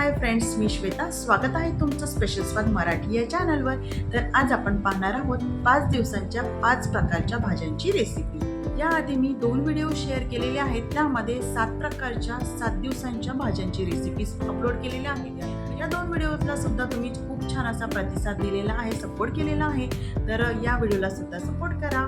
Hi friends मी श्वेता. स्वागत आहे तुमचं स्पेशल स्वाद मराठी या चॅनलवर तर आज आपण पाहणार आहोत पाच दिवसांच्या पाच प्रकारच्या भाज्यांची रेसिपी याआधी मी दोन व्हिडिओ शेअर केलेले आहेत. त्यामध्ये सात प्रकारच्या सात दिवसांच्या भाज्यांची रेसिपीज अपलोड केलेल्या आहेत. या दोन व्हिडिओला सुद्धा तुम्ही खूप छान असा प्रतिसाद दिलेला आहे सपोर्ट केलेला आहे. तर या व्हिडिओला सुद्धा सपोर्ट करा.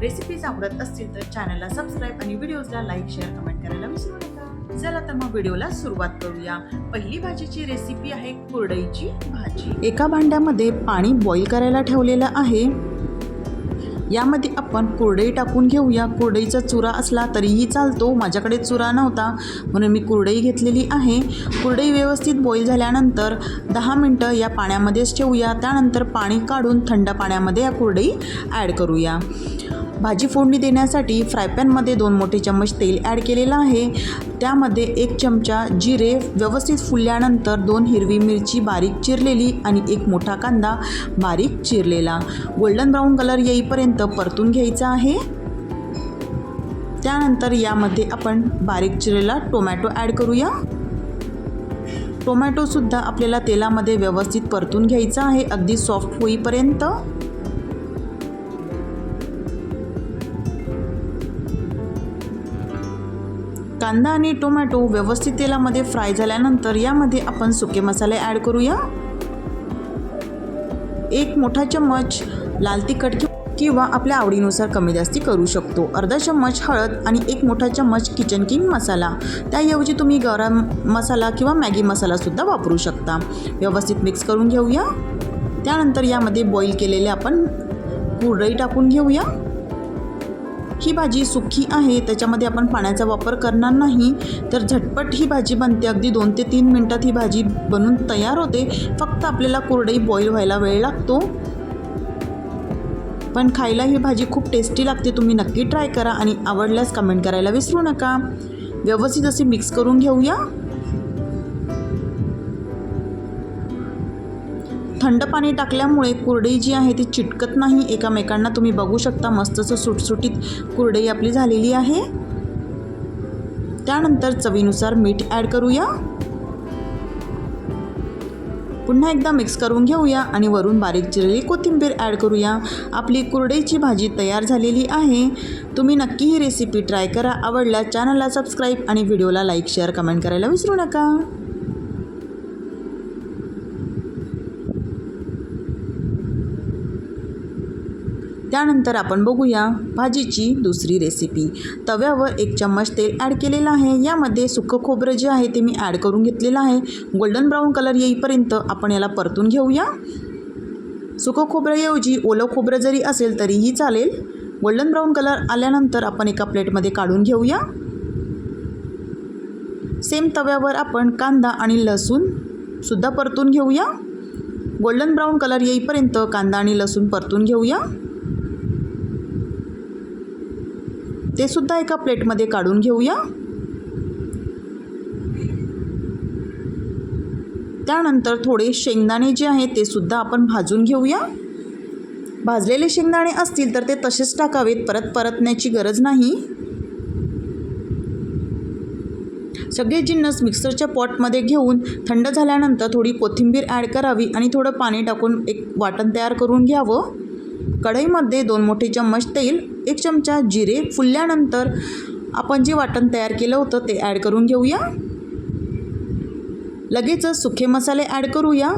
रेसिपीज आवडत असतील तर चॅनलला सबस्क्राईब आणि व्हिडिओजला लाईक शेअर कमेंट करायला विसरू नका. चला तर मग व्हिडिओला सुरुवात करूया. पहिली भाजीची रेसिपी आहे कुरडईची भाजी. एका भांड्यामध्ये पाणी बॉईल करायला ठेवलेलं आहे. यामध्ये आपण कुरडई टाकून घेऊया. कुरडईचा चुरा असला तरीही चालतो. माझ्याकडे चुरा नव्हता. म्हणून मी कुरडई घेतलेली आहे. कुरडई व्यवस्थित बॉईल झाल्यानंतर दहा मिनटं या पाण्यामध्येच ठेवूया. त्यानंतर पाणी काढून थंड पाण्यामध्ये या कुरडई ॲड करूया. भाजी फोडणी देण्यासाठी फ्रायपॅनमध्ये दोन मोठे चम्मच तेल ॲड केलेलं आहे. त्यामध्ये एक चमचा जिरे व्यवस्थित फुलल्यानंतर दोन हिरवी मिरची बारीक चिरलेली आणि एक मोठा कांदा बारीक चिरलेला. गोल्डन ब्राऊन कलर येईपर्यंत परतून घ्यायचा आहे. त्यानंतर यामध्ये आपण बारीक चिरलेला टोमॅटो ॲड करूया. टोमॅटोसुद्धा आपल्याला तेलामध्ये व्यवस्थित परतून घ्यायचा आहे अगदी सॉफ्ट होईपर्यंत. कांदा आणि टोमॅटो व्यवस्थित तेलामध्ये फ्राय झाल्यानंतर यामध्ये आपण सुके मसाले ॲड करूया. एक मोठा चम्मच लाल तिखट किंवा आपल्या आवडीनुसार कमी जास्ती करू शकतो. अर्धा चम्मच हळद आणि एक मोठा चम्मच किचन किंग मसाला. त्याऐवजी तुम्ही गरम मसाला किंवा मॅगी मसालासुद्धा वापरू शकता. व्यवस्थित मिक्स करून घेऊया. त्यानंतर यामध्ये बॉईल केलेले आपण कुरडई टाकून घेऊया. ही भाजी सुकी आहे त्याच्यामध्ये आपण पाण्याचा वापर करणार नाही तर झटपट ही भाजी बनते. अगदी दोन ते तीन मिनटात ही भाजी बनून तयार होते. फक्त आपल्याला कुरडई बॉईल व्हायला वेळ लागतो. पण खायला ही भाजी खूप टेस्टी लागते. तुम्ही नक्की ट्राय करा आणि आवडल्यास कमेंट करायला विसरू नका. व्यवस्थित असे मिक्स करून घेऊया. थंड पाणी टाकल्यामुळे कुरडई जी आहे ती चिटकत नाही. एकामेकांना तुम्ही बघू शकता मस्त सुटसुटीत कुरडई आपली झालेली आहे. त्यानंतर चवीनुसार मीठ ॲड करूया. पुन्हा एकदा मिक्स करून घेऊया आणि वरून बारीक चिरलेली कोथिंबीर ॲड करूया. आपली कुरडईची भाजी तयार झालेली आहे. तुम्ही नक्की ही रेसिपी ट्राय करा. आवडल्यास चॅनलला सबस्क्राईब आणि व्हिडिओला लाईक शेअर कमेंट करायला विसरू नका. त्यानंतर आपण बघूया भाजीची दुसरी रेसिपी तव्यावर एक चम्मच तेल ॲड केलेलं आहे. यामध्ये सुकं खोबरं जे आहे ते मी ॲड करून घेतलेलं आहे. गोल्डन ब्राऊन कलर येईपर्यंत आपण याला परतून घेऊया. सुकं खोबऱ्याऐवजी ओलं खोबरं जरी असेल तरीही चालेल. गोल्डन ब्राऊन कलर आल्यानंतर आपण एका प्लेटमध्ये काढून घेऊया. सेम तव्यावर आपण कांदा आणि लसूण सुद्धा परतून घेऊया. गोल्डन ब्राऊन कलर येईपर्यंत कांदा आणि लसूण परतून घेऊया. ते सुद्धा एका प्लेटमध्ये काढून घेऊया. त्यानंतर थोडे शेंगदाणे जे आहे ते सुद्धा आपण भाजून घेऊया. भाजलेले शेंगदाणे असतील तर ते तसेच टाकावेत परत परतण्याची गरज नाही. सगळे जिन्नस मिक्सरच्या पॉटमध्ये घेऊन थंड झाल्यानंतर थोडी कोथिंबीर ॲड करावी आणि थोडं पाणी टाकून एक वाटण तयार करून घ्यावं. कढईमध्ये दोन मोठे चम्मच तेल एक चमचा जिरे फुलल्यानंतर आपण जे वाटण तयार केलं होतं ते ॲड करून घेऊया. लगेचच सुखे मसाले ॲड करूया.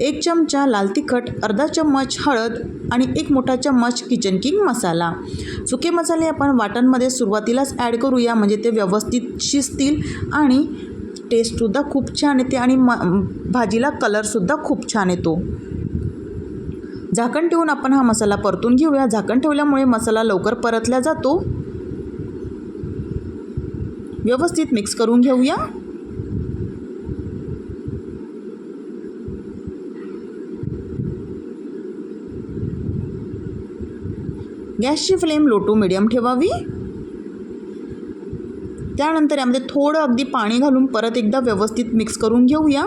एक चमचा लाल तिखट अर्धा चम्मच हळद आणि एक मोठा चम्मच किचन किंग मसाला. सुके मसाले आपण वाटणमध्ये सुरुवातीलाच ॲड करूया म्हणजे ते व्यवस्थित शिजतील आणि टेस्टसुद्धा खूप छान येते आणि म भाजीला कलरसुद्धा खूप छान येतो. झाकण ठेवून आपण हा मसाला परतून घेऊया. झाकण ठेवल्यामुळे मसाला लवकर परतला जातो. व्यवस्थित मिक्स करून घेऊया. गॅसची फ्लेम लो टू मिडियम ठेवावी. त्यानंतर यामध्ये थोडं अगदी पाणी घालून परत एकदा व्यवस्थित मिक्स करून घेऊया.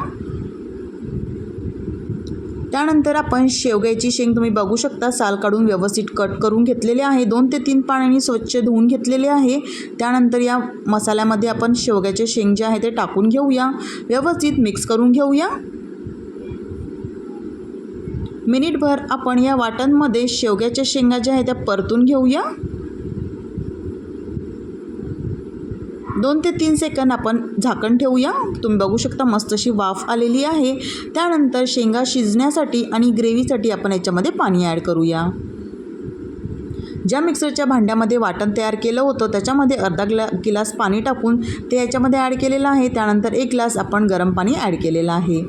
त्यानंतर आपण शेवग्याची शेंग तुम्ही बघू शकता. साल काढून व्यवस्थित कट करून घेतलेले आहे. दोन ते तीन पाण्याने स्वच्छ धुवून घेतलेले आहे. त्यानंतर या मसाल्यामध्ये आपण शेवग्याचे शेंग जे आहे ते टाकून घेऊया. व्यवस्थित मिक्स करून घेऊया. मिनिटभर आपण या वाटणमध्ये शेवग्याच्या शेंगा ज्या आहेत त्या परतून घेऊया. दोन ते तीन सेकंद आपण झाकण ठेवूया. तुम्ही बघू शकता मस्त अशी वाफ आलेली आहे. त्यानंतर शेंगा शिजण्यासाठी आणि ग्रेव्हीसाठी आपण याच्यामध्ये पाणी ॲड करूया. ज्या मिक्सरच्या भांड्यामध्ये वाटण तयार केलं होतं त्याच्यामध्ये अर्धा ग्ला गिलास पाणी टाकून ते याच्यामध्ये ॲड केलेलं आहे. त्यानंतर एक ग्लास आपण गरम पाणी ॲड केलेलं आहे.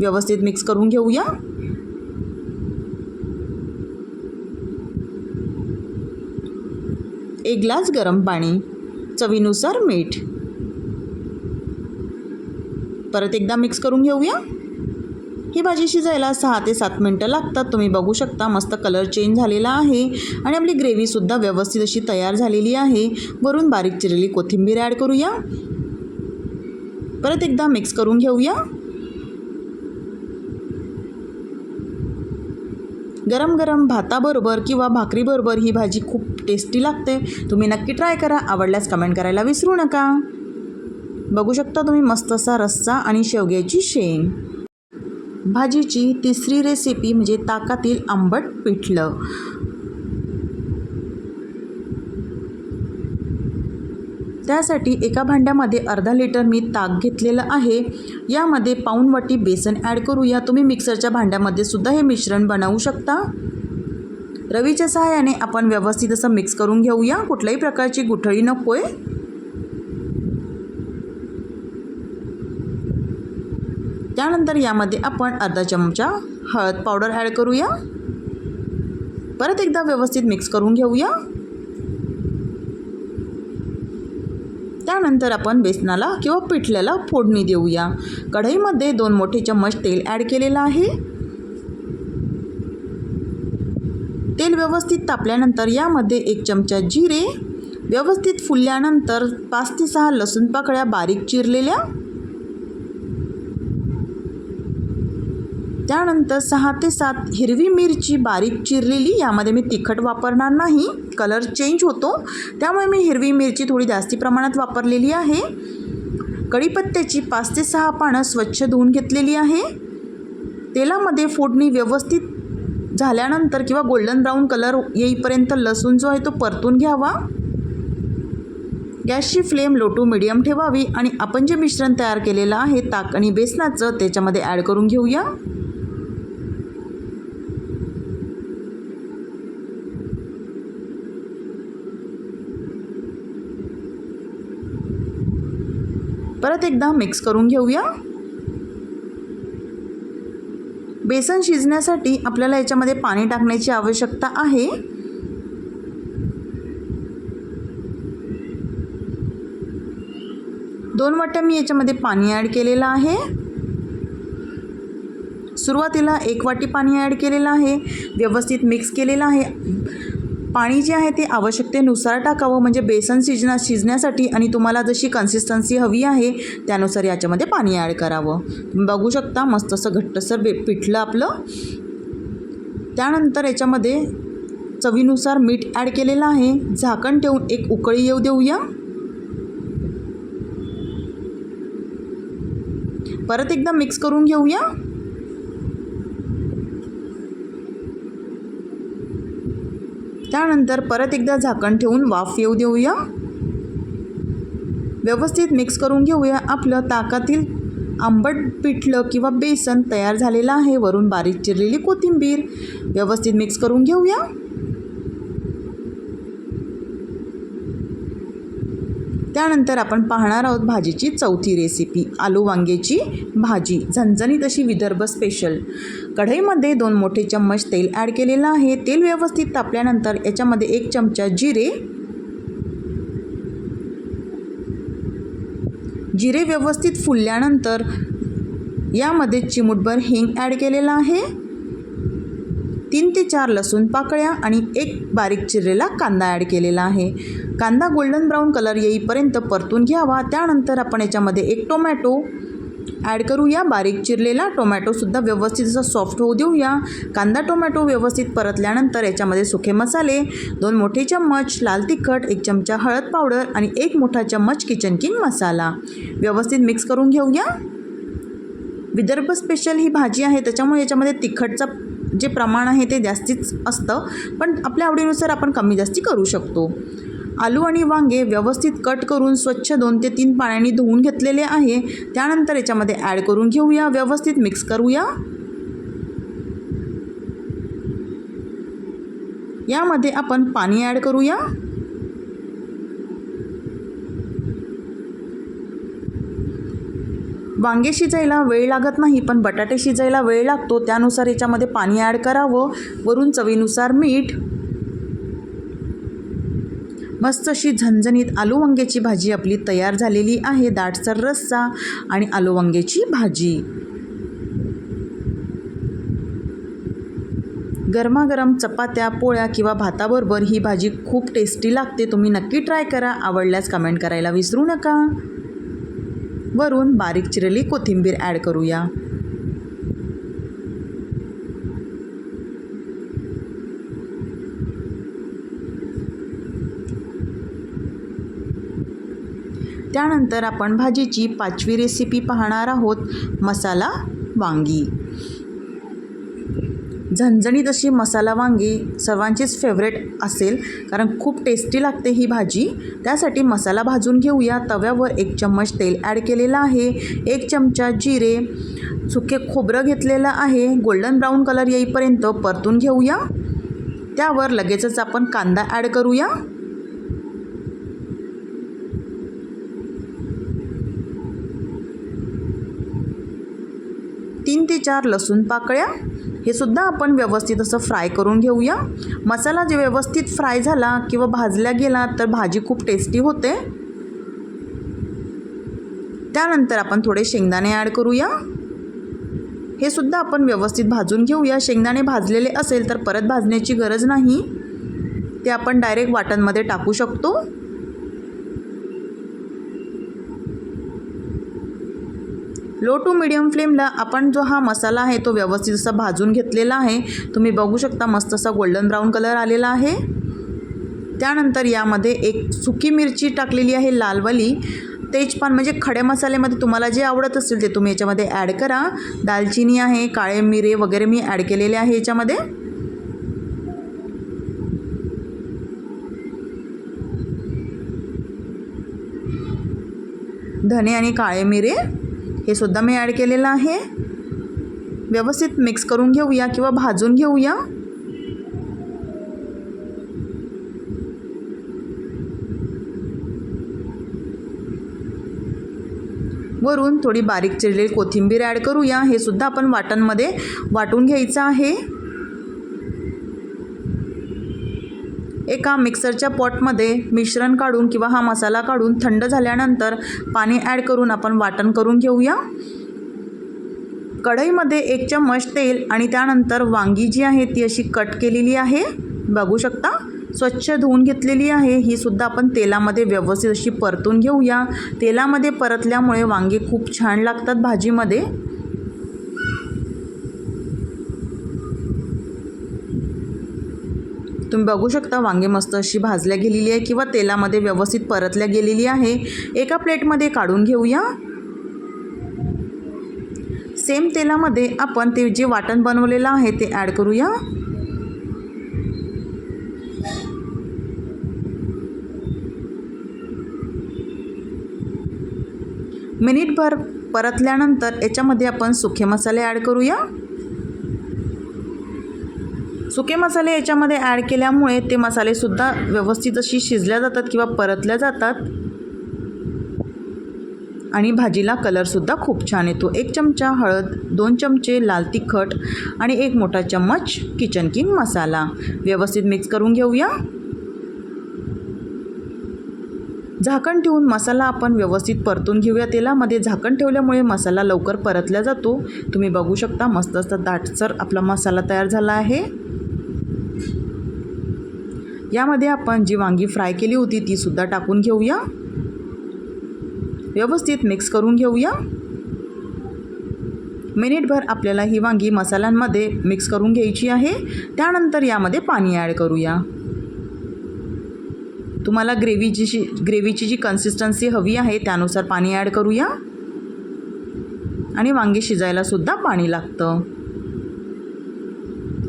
व्यवस्थित मिक्स करून घेऊया. एक ग्लास गरम पाणी. चवीनुसार मीठ. परत एकदा मिक्स करून घेऊया. ही भाजी शिजायला सहा ते सात मिनटं लागतात. तुम्ही बघू शकता मस्त कलर चेंज झालेला आहे. आणि आपली ग्रेव्हीसुद्धा व्यवस्थित अशी तयार झालेली आहे. वरून बारीक चिरलेली कोथिंबीर ॲड करूया. परत एकदा मिक्स करून घेऊया. गरम गरम भाताबरोबर किंवा भाकरीबरोबर ही भाजी खूप टेस्टी लागते. तुम्ही नक्की ट्राय करा. आवडल्यास कमेंट करायला विसरू नका. बघू शकता तुम्ही मस्त असा रस्सा आणि शेवग्याची शेंग. भाजीची तिसरी रेसिपी म्हणजे ताकातील आंबट पिठलं. त्यासाठी एका भांड्यामध्ये अर्धा लिटर मी ताक घेतलेलं आहे. यामध्ये पाऊण वाटी बेसन ॲड करूया. तुम्ही मिक्सरच्या भांड्यामध्ये सुद्धा हे मिश्रण बनवू शकता. रवीच्या सहाय्याने आपण व्यवस्थित असं मिक्स करून घेऊया. कुठल्याही प्रकारची गुठळी नको आहे त्यानंतर यामध्ये आपण अर्धा चमचा हळद पावडर ॲड करूया. परत एकदा व्यवस्थित मिक्स करून घेऊया. त्यानंतर आपण बेसनाला किंवा पिठल्याला फोडणी देऊया. कढईमध्ये दोन मोठे चम्मच तेल ॲड केलेलं आहे. तेल व्यवस्थित तापल्यानंतर यामध्ये एक चमचा जिरे व्यवस्थित फुलल्यानंतर पाच ते सहा लसूण पाकळ्या बारीक चिरलेल्या त्यानंतर सहा ते सात हिरवी मिरची बारीक चिरलेली यामध्ये मी तिखट वापरणार नाही कलर चेंज होतो. त्यामुळे मी हिरवी मिरची थोडी जास्ती प्रमाणात वापरलेली आहे. कढीपत्त्याची पाच ते सहा पानं स्वच्छ धुवून घेतलेली आहे. तेलामध्ये फोडणी व्यवस्थित झाल्यानंतर किंवा गोल्डन ब्राऊन कलर येईपर्यंत लसूण जो आहे तो परतून घ्यावा. गॅसची फ्लेम लो टू मिडियम ठेवावी आणि आपण जे मिश्रण तयार केलेलं आहे ताक आणि बेसनाचं त्याच्यामध्ये ॲड करून घेऊया. परत एकदा मिक्स करून घेऊया. बेसन शिजण्यासाठी आपल्याला याच्यामध्ये पाणी टाकण्याची आवश्यकता आहे. दोन वाट्या मी याच्यामध्ये पाणी ॲड केलेलं आहे. सुरुवातीला एक वाटी पाणी ॲड केलेलं आहे. व्यवस्थित मिक्स केलेलं आहे. पाणी जे आहे ते आवश्यकतेनुसार टाकावं म्हणजे बेसन शिजना शिजण्यासाठी आणि तुम्हाला जशी कन्सिस्टन्सी हवी आहे त्यानुसार याच्यामध्ये पाणी ॲड करावं. तुम्ही बघू शकता मस्त असं घट्टसर बे पिठलं आपलं. त्यानंतर याच्यामध्ये चवीनुसार मीठ ॲड केलेलं आहे. झाकण ठेवून एक उकळी येऊ देऊया. परत एकदा मिक्स करून घेऊया. त्यानंतर परत एकदा झाकण ठेवून वाफ येऊ देऊया. व्यवस्थित मिक्स करून घेऊया. आपलं ताकातील आंबट पिठलं किंवा बेसन तयार झालेलं आहे. वरून बारीक चिरलेली कोथिंबीर व्यवस्थित मिक्स करून घेऊया. त्यानंतर आपण पाहणार आहोत भाजीची चौथी रेसिपी आलू वांग्याची भाजी. झणझणीत अशी विदर्भ स्पेशल कढईमध्ये दोन मोठे चम्मच तेल ॲड केलेलं आहे. तेल व्यवस्थित तापल्यानंतर याच्यामध्ये एक चमचा जिरे जिरे व्यवस्थित फुलल्यानंतर यामध्ये चिमूटभर हिंग ॲड केलेला आहे. तीन ते चार लसूण पाकळ्या आणि एक बारीक चिरलेला कांदा ॲड केलेला आहे. कांदा गोल्डन ब्राऊन कलर येईपर्यंत परतून घ्यावा. त्यानंतर आपण याच्यामध्ये एक टोमॅटो ॲड करूया. बारीक चिरलेला टोमॅटोसुद्धा व्यवस्थित असं सॉफ्ट होऊ देऊया. कांदा टोमॅटो व्यवस्थित परतल्यानंतर याच्यामध्ये सुके मसाले दोन मोठे चम्मच लाल तिखट एक चमचा हळद पावडर आणि एक मोठा चम्मच किचन किंग मसाला. व्यवस्थित मिक्स करून घेऊया. विदर्भ स्पेशल ही भाजी आहे त्याच्यामुळे याच्यामध्ये तिखटचं जे प्रमाण आहे ते जास्तीच असतं पण आपल्या आवडीनुसार आपण कमी जास्ती करू शकतो. आलू आणि वांगे व्यवस्थित कट करून स्वच्छ दोन ते तीन पाण्याने धुवून घेतलेले आहे. त्यानंतर याच्यामध्ये ॲड करून घेऊया. व्यवस्थित मिक्स करूया. यामध्ये आपण पाणी ॲड करूया. वांगे शिजायला वेळ लागत नाही पण बटाटे शिजायला वेळ लागतो. त्यानुसार याच्यामध्ये पाणी ॲड करावं. वरून चवीनुसार मीठ मस्त अशी झणझणीत आलू वांग्याची भाजी आपली तयार झालेली आहे. दाटसर रस्सा आणि आलू वांग्याची भाजी. गरमागरम चपात्या पोळ्या किंवा भाताबरोबर ही भाजी खूप टेस्टी लागते. तुम्ही नक्की ट्राय करा. आवडल्यास कमेंट करायला विसरू नका. वरून बारीक चिरली कोथिंबीर ॲड करूया. त्यानंतर आपण भाजीची पाचवी रेसिपी पाहणार आहोत मसाला वांगी. झणझणीत अशी मसाला वांगी सर्वांचीच फेवरेट असेल कारण खूप टेस्टी लागते ही भाजी. त्यासाठी मसाला भाजून घेऊया. तव्यावर एक चम्मच तेल ॲड केलेलं आहे. एक चमचा जिरे सुके खोबरं घेतलेलं आहे. गोल्डन ब्राऊन कलर येईपर्यंत परतून घेऊया. त्यावर लगेचच आपण कांदा ॲड करूया. तीन ते चार लसूण पाकळ्या. हे सुद्धा आपण व्यवस्थित असं फ्राय करून घेऊया. मसाला जे व्यवस्थित फ्राय झाला किंवा भाजला गेला तर भाजी खूप टेस्टी होते. त्यानंतर आपण थोडे शेंगदाणे ॲड करूया. हे सुद्धा आपण व्यवस्थित भाजून घेऊया. शेंगदाणे भाजलेले असेल तर परत भाजण्याची गरज नाही. ते आपण डायरेक्ट वाटणमध्ये टाकू शकतो. लो टू मिडियम फ्लेमला आपण जो हा मसाला आहे तो व्यवस्थित असा भाजून घेतलेला आहे. तुम्ही बघू शकता मस्त असा गोल्डन ब्राऊन कलर आलेला आहे. त्यानंतर यामध्ये एक सुकी मिरची टाकलेली आहे लालवाली तेजपान म्हणजे खडे मसाल्यामध्ये तुम्हाला जे आवडत असेल ते तुम्ही याच्यामध्ये ॲड करा. दालचिनी आहे काळे मिरे वगैरे मी ॲड केलेले आहे याच्यामध्ये. धने आणि काळे मिरे. हे सुद्धा मी ॲड केलेलं आहे. व्यवस्थित मिक्स करून घेऊया किंवा भाजून घेऊया. वरून थोडी बारीक चिरलेली कोथिंबीर ॲड करूया. हे सुद्धा आपण वाटणमध्ये वाटून घ्यायचं आहे. एका मिक्सरच्या पॉटमध्ये मिश्रण काढून किंवा हा मसाला काढून थंड झाल्यानंतर पाणी ॲड करून आपण वाटण करून घेऊया. कढईमध्ये एक चम्मच तेल आणि त्यानंतर वांगी जी आहे ती अशी कट केलेली आहे. बघू शकता स्वच्छ धुवून घेतलेली आहे. ही सुद्धा आपण तेलामध्ये व्यवस्थित अशी परतून घेऊया. तेलामध्ये परतल्यामुळे वांगे खूप छान लागतात भाजीमध्ये. तुम्ही बघू शकता वांगे मस्त अशी भाजल्या गेलेली आहे किंवा तेलामध्ये व्यवस्थित परतल्या गेलेली आहे. एका प्लेटमध्ये काढून घेऊया. सेम तेलामध्ये आपण ते जे वाटण बनवलेलं आहे ते ॲड करूया. मिनिटभर परतल्यानंतर याच्यामध्ये आपण सुखे मसाले ॲड करूया. सुके मसाले याच्यामध्ये ॲड केल्यामुळे ते मसालेसुद्धा व्यवस्थित अशी शिजल्या जातात किंवा परतल्या जातात. आणि भाजीला कलरसुद्धा खूप छान येतो. एक चमचा हळद दोन चमचे लाल तिखट आणि एक मोठा चम्मच किचन किंग मसाला. व्यवस्थित मिक्स करून घेऊया. झाकण ठेवून मसाला आपण व्यवस्थित परतून घेऊया तेलामध्ये. झाकण ठेवल्यामुळे मसाला लवकर परतला जातो. तुम्ही बघू शकता मस्त असं दाटसर आपला मसाला तयार झाला आहे. यामध्ये आपण जी वांगी फ्राय केली होती ती सुद्धा टाकून घेऊया. व्यवस्थित मिक्स करून घेऊया. मिनिटभर आपल्याला ही वांगी मसाल्यांमध्ये मिक्स करून घ्यायची आहे. त्यानंतर यामध्ये पाणी ॲड करूया. तुम्हाला ग्रेव्हीची जी ग्रेव्हीची जी कन्सिस्टन्सी हवी आहे त्यानुसार पाणी ॲड करूया. आणि वांगी शिजायला सुद्धा पाणी लागतं.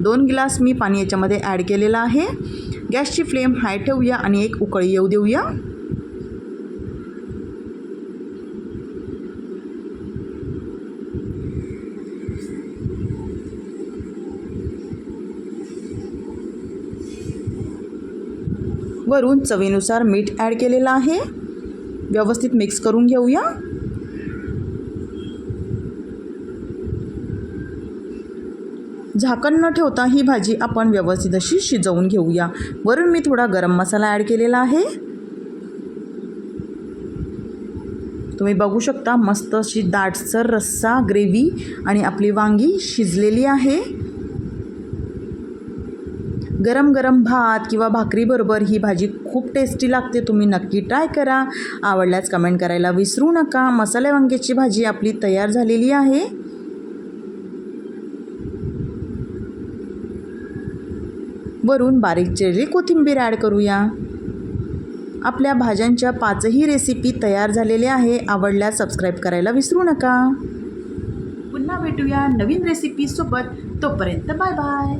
दोन ग्लास मी पाणी याच्यामध्ये ॲड केलेलं आहे. गॅसची फ्लेम हाय ठेवूया आणि एक उकळी येऊ देऊया. वरून चवीनुसार मीठ ॲड केलेलं आहे. व्यवस्थित मिक्स करून घेऊया. झाकण न ठेवता ही भाजी आपण व्यवस्थित अशी शिजवून घेऊया. वरून मी थोडा गरम मसाला ॲड केलेला आहे. तुम्ही बघू शकता मस्त अशी दाटसर रस्सा ग्रेव्ही आणि आपली वांगी शिजलेली आहे. गरम गरम भात किंवा भाकरीबरोबर ही भाजी खूप टेस्टी लागते. तुम्ही नक्की ट्राय करा. आवडल्यास कमेंट करायला विसरू नका. मसाले वांग्याची भाजी आपली तयार झालेली आहे. वरून बारीक चिरली कोथिंबीर ॲड करूया. आपल्या भाज्यांच्या पाचही रेसिपी तयार झालेल्या आहे. आवडल्यास सबस्क्राईब करायला विसरू नका. पुन्हा भेटूया नवीन रेसिपीसोबत तोपर्यंत बाय बाय.